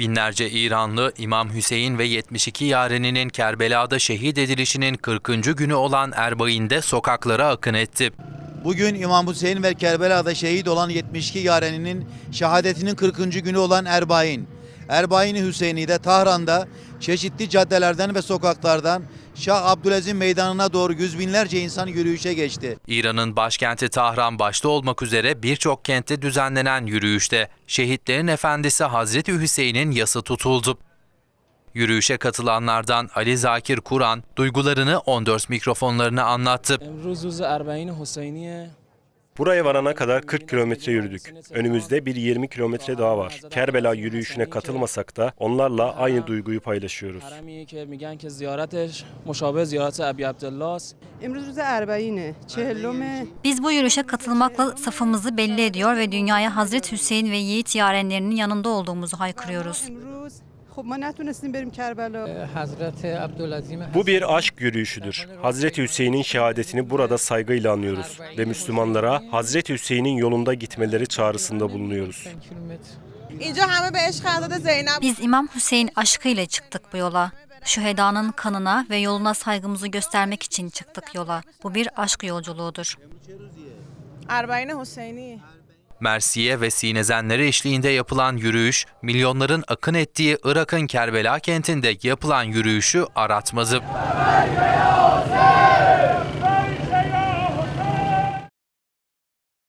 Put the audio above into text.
Binlerce İranlı İmam Hüseyin ve 72 yareninin Kerbela'da şehit edilişinin 40. günü olan Erbain'de sokaklara akın etti. Bugün İmam Hüseyin ve Kerbela'da şehit olan 72 yareninin şehadetinin 40. günü olan Erbain. Erbain-i Hüseyin'i'de Tahran'da çeşitli caddelerden ve sokaklardan Şah Abdülaziz Meydanı'na doğru yüz binlerce insan yürüyüşe geçti. İran'ın başkenti Tahran başta olmak üzere birçok kentte düzenlenen yürüyüşte şehitlerin efendisi Hazreti Hüseyin'in yası tutuldu. Yürüyüşe katılanlardan Ali Zakir Kur'an duygularını 14 mikrofonlarına anlattı. Buraya varana kadar 40 kilometre yürüdük. Önümüzde bir 20 kilometre daha var. Kerbela yürüyüşüne katılmasak da onlarla aynı duyguyu paylaşıyoruz. Biz bu yürüyüşe katılmakla safımızı belli ediyor ve dünyaya Hazreti Hüseyin ve Yiğit yarenlerinin yanında olduğumuzu haykırıyoruz. Bu bir aşk yürüyüşüdür. Hazreti Hüseyin'in şehadetini burada saygıyla anıyoruz ve Müslümanlara Hazreti Hüseyin'in yolunda gitmeleri çağrısında bulunuyoruz. Biz İmam Hüseyin aşkıyla çıktık bu yola. Şühedanın kanına ve yoluna saygımızı göstermek için çıktık yola. Bu bir aşk yolculuğudur. Arbayne Hüseyin'i. Mersiye ve Sinezenleri eşliğinde yapılan yürüyüş, milyonların akın ettiği Irak'ın Kerbela kentinde yapılan yürüyüşü aratmadı.